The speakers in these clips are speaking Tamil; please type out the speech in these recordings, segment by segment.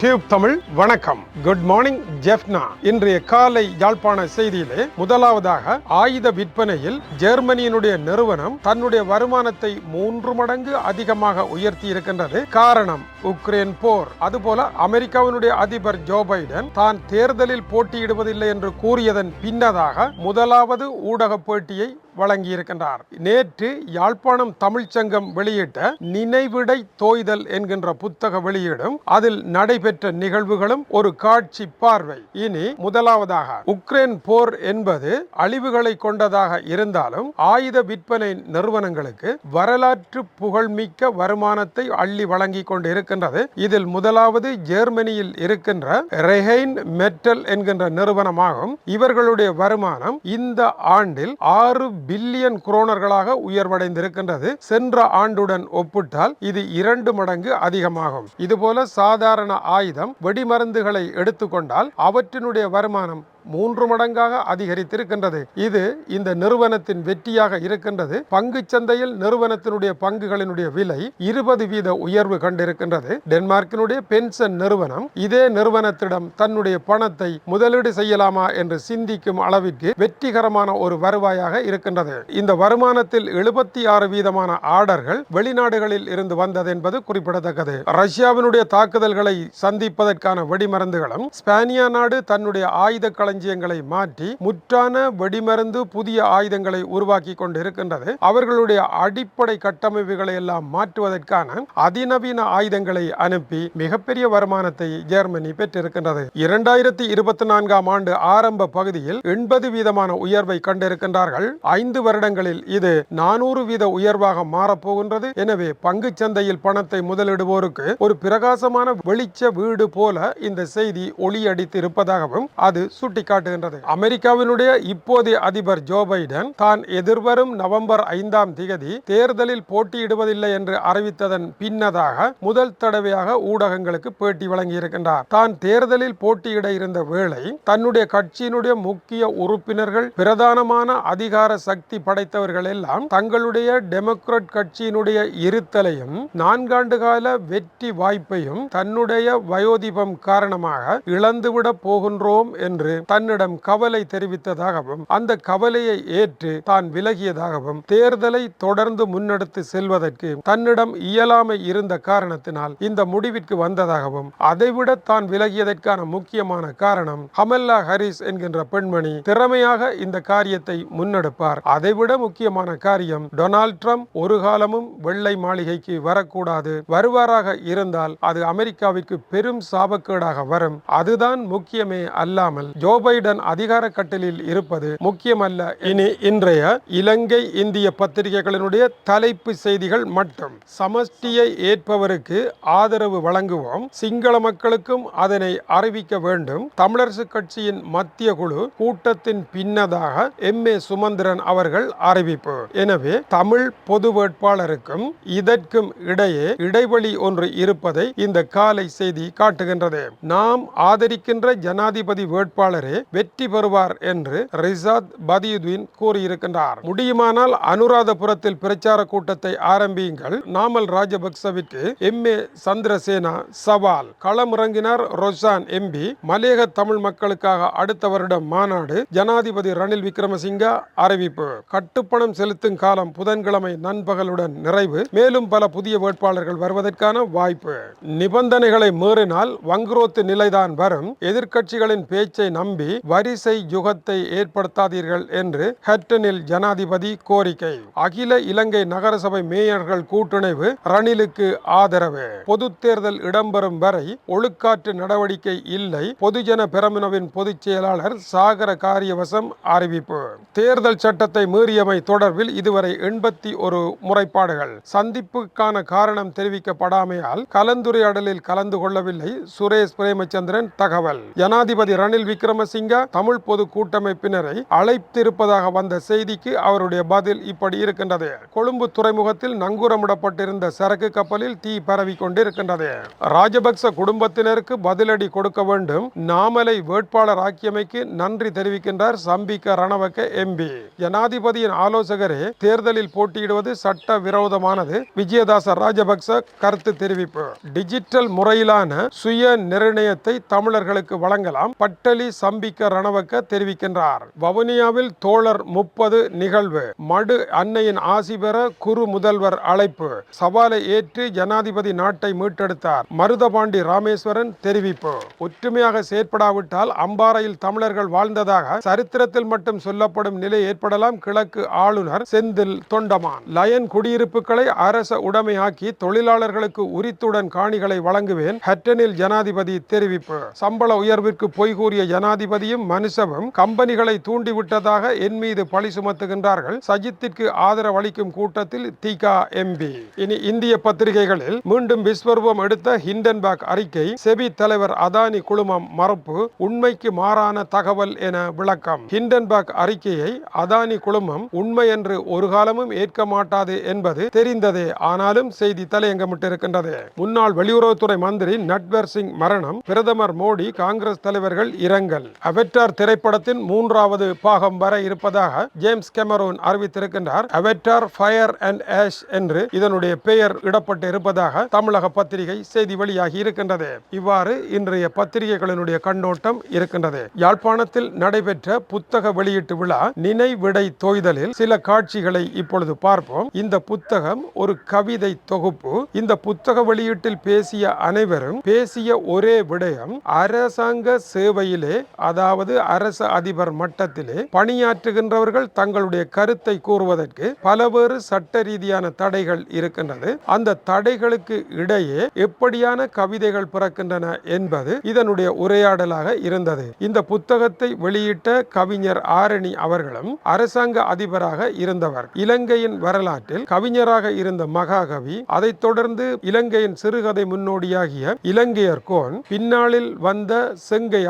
டியூப் தமிழ் வணக்கம். குட் மார்னிங் ஜெஃப்னா இன்றைய காலை யாழ்ப்பாண செய்தியிலே முதலாவதாக ஆயுத விற்பனையில் ஜெர்மனியினுடைய நிறுவனம் தன்னுடைய வருமானத்தை மூன்று மடங்கு அதிகமாக உயர்த்தி இருக்கின்றது. காரணம் உக்ரைன் போர். அதுபோல அமெரிக்காவினுடைய அதிபர் ஜோ பைடன் தான் தேர்தலில் போட்டியிடுவதில்லை என்று கூறியதன் பின்னதாக முதலாவது ஊடக பேட்டியை வழங்கியிருக்கின்றார். நேற்று யாழ்ப்பாணம் தமிழ்ச்சங்கம் வெளியிட்ட நினைவிடை தோய்தல் என்கின்ற புத்தக வெளியீடும் அதில் நடைபெற்ற நிகழ்வுகளும் ஒரு காட்சி பார்வை. இனி முதலாவதாக உக்ரைன் போர் என்பது அழிவுகளை கொண்டதாக இருந்தாலும் ஆயுத விற்பனை நிறுவனங்களுக்கு வரலாற்று புகழ்மிக்க வருமானத்தை அள்ளி வழங்கி கொண்டு இருக்கின்றது. இதில் முதலாவது ஜெர்மனியில் இருக்கின்ற ரெஹைன் மெட்டல் என்கின்ற நிறுவனமாகும். இவர்களுடைய வருமானம் இந்த ஆண்டில் ஆறு பில்லியன் குரோனர்களாக உயர்வடைந்திருக்கின்றது. சென்ற ஆண்டுடன் ஒப்பிட்டால் இது இரண்டு மடங்கு அதிகமாகும். இதுபோல சாதாரண ஆயுதம் வெடிமருந்துகளை எடுத்துக்கொண்டால் அவற்றினுடைய வருமானம் மூன்று மடங்காக அதிகரித்திருக்கின்றது. இது இந்த நிறுவனத்தின் வெற்றியாக இருக்கின்றது. பங்கு சந்தையில் நிறுவனத்தினுடைய பங்குகளினுடைய விலை இருபது வீத உயர்வு கண்டிருக்கின்றது. டென்மார்க்கினுடைய பென்ஷன் நிறுவனம் இதே நிறுவனத்திடம் தன்னுடைய பணத்தை முதலீடு செய்யலாமா என்று சிந்திக்கும் அளவிற்கு வெற்றிகரமான ஒரு வருவாயாக இருக்கின்றது. இந்த வருமானத்தில் எழுபத்தி ஆறு வீதமான ஆர்டர்கள் வெளிநாடுகளில் இருந்து வந்தது என்பது குறிப்பிடத்தக்கது. ரஷ்யாவினுடைய தாக்குதல்களை சந்திப்பதற்கான வெடிமருந்துகளும் ஸ்பானியா நாடு தன்னுடைய ஆயுத களஞ்சியங்களை மாற்றி முற்றான வெடிமருந்து புதிய ஆயுதங்களை உருவாக்கி கொண்டு இருக்கின்றது அவர்களுடைய அடிப்படை கட்டமைப்புகளை எல்லாம் மாற்றுவதற்கான அதிநவீன ஆயுதங்களை அனுப்பி மிகப்பெரிய வருமானத்தை ஜெர்மனி பெற்றிருக்கின்றது. இரண்டாயிரத்தி இருபத்தி நான்காம் ஆண்டு ஆரம்ப பகுதியில் எண்பது வீதமான உயர்வை கண்டிருக்கின்றார்கள். ஐந்து வருடங்களில் இது நானூறு வீத உயர்வாக மாறப்போகின்றது. எனவே பங்கு சந்தையில் பணத்தை முதலிடுவோருக்கு ஒரு பிரகாசமான வெளிச்ச வீடு போல இந்த செய்தி ஒளியடித்து இருப்பதாகவும் அது சுட்டி சுட்டிக்காட்டுகின்றது அமெரிக்காவினுடைய இப்போதைய அதிபர் ஜோ பைடன் தான் எதிர்வரும் நவம்பர் ஐந்தாம் திகதி தேர்தலில் போட்டியிடுவதில்லை என்று அறிவித்ததன் பின்னதாக முதல் தடவையாக ஊடகங்களுக்கு பேட்டி வழங்கியிருக்கின்றார். தான் தேர்தலில் போட்டியிட இருந்த வேளை தன்னுடைய கட்சியினுடைய முக்கிய உறுப்பினர்கள் பிரதானமான அதிகார சக்தி படைத்தவர்கள் எல்லாம் தங்களுடைய டெமோக்ராட் கட்சியினுடைய இருத்தலையும் நான்காண்டு கால வெற்றி வாய்ப்பையும் தன்னுடைய வயோதிபம் காரணமாக இழந்துவிட போகின்றோம் என்று தன்னிடம் கவலை தெரிவித்ததாகவும் அந்த கவலையை ஏற்று தான் விலகியதாகவும் தேர்தலை தொடர்ந்து முன்னெடுத்து செல்வதற்கு தன்னிடம் இயலாமை இருந்த காரணத்தினால் இந்த முடிவிற்கு வந்ததாகவும் அதைவிட தான் விலகியதற்கான முக்கியமான காரணம் ஹமல்லா ஹரிஸ் என்கின்ற பெண்மணி திறமையாக இந்த காரியத்தை முன்னெடுப்பார். அதைவிட முக்கியமான காரியம் டொனால்ட் ட்ரம்ப் ஒரு காலமும் வெள்ளை மாளிகைக்கு வரக்கூடாது வருவாராக இருந்தால் அது அமெரிக்காவிற்கு பெரும் சாபக்கேடாக வரும். அதுதான் முக்கியமே அல்லாமல் ஜோ பைடன் அதிகார கட்டலில் இருப்பது முக்கியமல்ல. இனி இன்றைய இலங்கை இந்திய பத்திரிகைகளினுடைய தலைப்பு செய்திகள் மட்டும். சமஷ்டியை ஏற்பவருக்கு ஆதரவு வழங்குவோம். சிங்கள மக்களுக்கும் அதனை அறிவிக்க வேண்டும். தமிழரசு கட்சியின் மத்திய குழு கூட்டத்தின் பின்னதாக எம். ஏ. சுமந்திரன் அவர்கள் அறிவிப்பு. எனவே தமிழ் பொது வேட்பாளருக்கும் இதற்கும் இடையே இடைவெளி ஒன்று இருப்பதை இந்த காலை செய்தி காட்டுகின்றது. நாம் ஆதரிக்கின்ற ஜனாதிபதி வேட்பாளர் வெற்றி பெறுவார் என்று ரிசாத் பதியுதீன் கூறியிருக்கின்றார். முடியுமானால் அனுராதபுரத்தில் பிரச்சார கூட்டத்தை ஆரம்பியுங்கள். நாமல் ராஜபக்சவிற்கு எம். ஏ. சந்திரசேனா சவால். களமிறங்கினார் ரொசான் எம்பி மலேக தமிழ் மக்களுக்காக அடுத்த வருடம் மாநாடு. ஜனாதிபதி ரணில் விக்ரமசிங்கா அறிவிப்பு. கட்டுப்பணம் செலுத்தும் காலம் புதன்கிழமை நண்பகலுடன் நிறைவு. மேலும் பல புதிய வேட்பாளர்கள் வருவதற்கான வாய்ப்பு. நிபந்தனைகளை மீறினால் வங்குரோத்து நிலைதான் வரும். எதிர்க்கட்சிகளின் பேச்சை நம்பி வரிசை யுகத்தை ஏற்படுத்தாதீர்கள் என்று ஹட்டனில் ஜனாதிபதி கோரிக்கை. அகில இலங்கை நகரசபை மேயர்கள் கூட்டுணைவு ரணிலுக்கு ஆதரவு. பொது தேர்தல் இடம்பெறும் வரை ஒழுக்காற்று நடவடிக்கை இல்லை. பொதுஜன பெரமுனவின் பொதுச் செயலாளர் சாகர காரியவசம் அறிவிப்பு. தேர்தல் சட்டத்தை மீறியமை தொடர்பில் இதுவரை எண்பத்தி ஒரு முறைப்பாடுகள். சந்திப்புக்கான காரணம் தெரிவிக்கப்படாமையால் கலந்துரையாடலில் கலந்து கொள்ளவில்லை சுரேஷ் பிரேமச்சந்திரன் தகவல். ஜனாதிபதி ரணில் விக்ரமசிங்க தமிழ் பொது கூட்டமைப்பினரை அழைத்திருப்பதாக வந்த செய்திக்கு அவருடைய பதில் இப்படி இருக்கின்றது. கொழும்பு துறைமுகத்தில் நங்கூரமிடப்பட்டிருந்த சரக்கு கப்பலில் தீ பரவி கொண்டிருக்கின்றது ராஜபக்ச குடும்பத்தினருக்கு பதிலடி கொடுக்க வேண்டும். நாமலை வேட்பாளர் ஆக்கியமைக்கு நன்றி தெரிவிக்கின்றார் சம்பிக்க ரணவக்க எம்பி ஜனாதிபதியின் ஆலோசகரே தேர்தலில் போட்டியிடுவது சட்ட விரோதமானது விஜயதாச ராஜபக்ச கருத்து தெரிவிப்பு. டிஜிட்டல் முறையிலான சுய நிர்ணயத்தை தமிழர்களுக்கு வழங்கலாம். பட்டலி சம் அம்பிக்க ரணவக்க தெரிவிக்கின்றார். வவுனியாவில் தோழர் முப்பது நிகழ்வு. மடு அன்னையின் ஆசி பெற குரு முதல்வர் அழைப்பு. சவாலை ஏற்று ஜனாதிபதி நாட்டை மீட்டெடுத்தார். மருதபாண்டி ராமேஸ்வரன் தெரிவிப்பு. ஒற்றுமையாக செயற்படாவிட்டால் அம்பாறையில் தமிழர்கள் வாழ்ந்ததாக சரித்திரத்தில் மட்டும் சொல்லப்படும் நிலை ஏற்படலாம். கிழக்கு ஆளுநர் செந்தில் தொண்டமான். லயன் குடியிருப்புகளை அரச உடைமையாக்கி தொழிலாளர்களுக்கு உரித்துடன் காணிகளை வழங்குவேன். ஹட்டனில் ஜனாதிபதி தெரிவிப்பு. சம்பள உயர்விற்கு பொய்கூறிய ஜனாதிபதி ஜனாதிபதியும் மனுஷவும் கம்பெனிகளை தூண்டிவிட்டதாக என் மீது பழி சுமத்துகின்றார்கள். சஜித்திற்கு ஆதரவு அளிக்கும் கூட்டத்தில் திகா எம்பி இனி இந்திய பத்திரிகைகளில் மீண்டும் விஸ்வரூபம் எடுத்த ஹிண்டன்பர்க் அறிக்கை செபி தலைவர் அதானி குழுமம் மறுப்பு உண்மைக்கு மாறான தகவல் என விளக்கம். ஹிண்டன்பர்க் அறிக்கையை அதானி குழுமம் உண்மை என்று ஒரு காலமும் ஏற்க மாட்டாது என்பது தெரிந்ததே. ஆனாலும் செய்தி தலையங்கமிட்டிருக்கின்றது. முன்னாள் வெளியுறவுத்துறை மந்திரி நட்வர் சிங் மரணம் பிரதமர் மோடி காங்கிரஸ் தலைவர்கள் இரங்கல். அவெட்டார் திரைப்படத்தின் மூன்றாவது பாகம் வர இருப்பதாக ஜேம்ஸ் கெமரோன் அறிவித்திருக்கின்றார். அவெட்டார் ஃபயர் அண்ட் ஆஷ் என்று இதனுடைய பெயர் இடப்பட்டு இருப்பதாக தமிழக பத்திரிகை செய்தி வெளியாகி இருக்கின்றது. இவ்வாறு இன்றைய பத்திரிகைகளினுடைய கண்ணோட்டம் இருக்கின்றது. யாழ்ப்பாணத்தில் நடைபெற்ற புத்தக வெளியீட்டு விழா நினைவிடை தோய்தலில் சில காட்சிகளை இப்பொழுது பார்ப்போம். இந்த புத்தகம் ஒரு கவிதை தொகுப்பு. இந்த புத்தக வெளியீட்டில் பேசிய அனைவரும் பேசிய ஒரே விடயம் அரசாங்க சேவையிலே அதாவது அரச அதிபர் மட்டத்திலே பணியாற்றுகின்றவர்கள் தங்களுடைய கருத்தை கூறுவதற்கு பலவேறு சட்ட ரீதியான தடைகள் இருக்கின்றது. அந்த தடைகளுக்கு இடையே எப்படியான கவிதைகள் பிறக்கின்றன என்பது இதனுடைய உரையாடலாக இருந்தது. இந்த புத்தகத்தை வெளியிட்ட கவிஞர் ஆரணி அவர்களும் அரசாங்க அதிபராக இருந்தவர். இலங்கையின் வரலாற்றில் கவிஞராக இருந்த மகாகவி அதைத் தொடர்ந்து இலங்கையின் சிறுகதை முன்னோடியாகிய இலங்கையர் கோன் பின்னாளில் வந்த செங்கை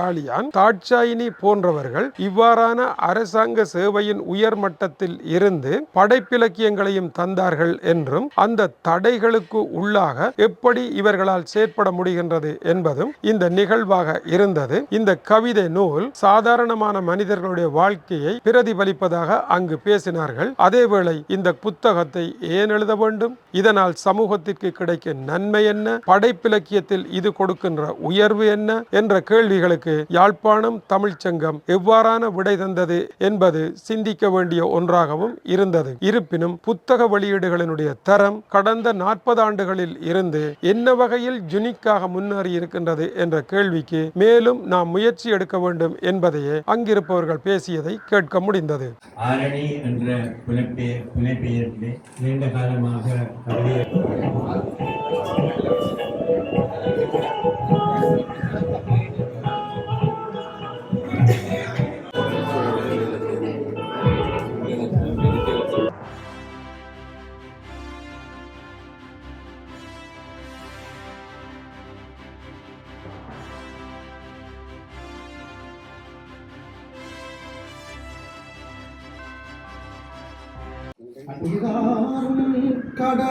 தாட்சி தாட்சாயினி போன்றவர்கள் இவ்வாறான அரசாங்க சேவையின் உயர் மட்டத்தில் இருந்து படைப்பிலக்கியங்களையும் தந்தார்கள் என்றும் அந்த தடைகளுக்கு உள்ளாக எப்படி இவர்களால் செயற்பட முடிகின்றது என்பதும் இந்த நிகழ்வாக இருந்தது. இந்த கவிதை நூல் சாதாரணமான மனிதர்களுடைய வாழ்க்கையை பிரதிபலிப்பதாக அங்கு பேசினார்கள். அதேவேளை இந்த புத்தகத்தை ஏன் எழுத வேண்டும்? இதனால் சமூகத்திற்கு கிடைக்கும் நன்மை என்ன? படைப்பிலக்கியத்தில் இது கொடுக்கின்ற உயர்வு என்ன? என்ற கேள்விகளுக்கு யாழ்ப்பாணம் தமிழ்ச்சங்கம் எவ்வாறான விடை தந்தது என்பது சிந்திக்க வேண்டிய ஒன்றாகவும் இருந்தது. இருப்பினும் புத்தக வெளியீடுகளினுடைய தரம் கடந்த நாற்பது ஆண்டுகளில் இருந்து என்ன வகையில் ஜுனிக்காக முன்னேறி இருக்கின்றது என்ற கேள்விக்கு மேலும் நாம் முயற்சி எடுக்க வேண்டும் என்பதையே அங்கிருப்பவர்கள் பேசியதை கேட்க முடிந்தது. ஆரணி என்ற புனைப்பெயரிலே நீண்ட காலமாக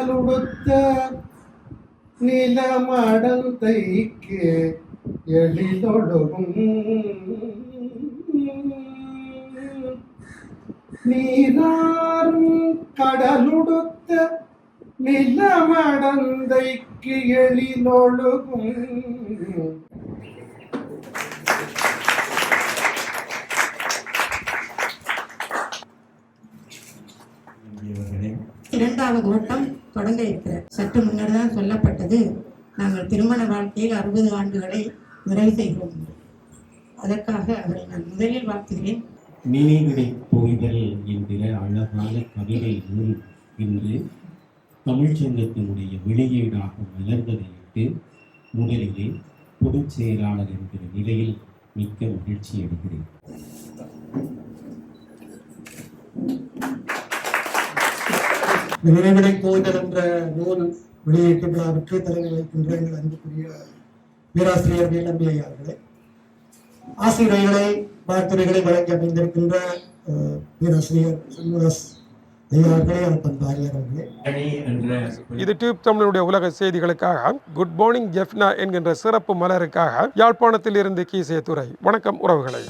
கடலுடுத்த நிலமடந்தைக்கு எழிலொழுகும். நீராரும் கடலுடுத்த நிலமடந்தைக்கு எழிலொழுகும். இவர்களே இரண்டாவது ஓட்டம். தொடங்க இருக்கிறது சற்று முன்னர் தான் சொல்லப்பட்டது நாங்கள் திருமண வாழ்க்கையில் அறுபது ஆண்டுகளை நிறைவு செய்கிறோம். அதற்காக அவரை நான் முதலில் வாழ்த்துகிறேன். நினைவிடை போய்தல் என்கிற அழகான கவிதை நூல் இன்று தமிழ்ச்சங்கத்தினுடைய வெளியீடாக மலர்ந்ததையிட்டு முதலிலே பொதுச் செயலாளர் என்கிற நிலையில் மிக்க மகிழ்ச்சி அடைகிறேன். நினைவிடை போதல் என்ற நூல் வெளியீட்டு விழாவிற்கு தலைமை வைக்கின்ற எங்கள் அன்புக்குரிய பேராசிரியர் வேலம்பி ஐயா அவர்களே. ஆசிரியர்களை வாழ்த்துறைகளை வழங்கி அமைந்திருக்கின்ற பேராசிரியர் சண்முகஸ் ஐயா அவர்களே அன்பன் பாரியார் அவர்களே. அணி என்ற இது டியூப் தமிழனுடைய உலக செய்திகளுக்காக குட் மார்னிங் ஜெஃப்னா என்கின்ற சிறப்பு மலருக்காக யாழ்ப்பாணத்தில் இருந்து கீசே துறை வணக்கம் உறவுகளை.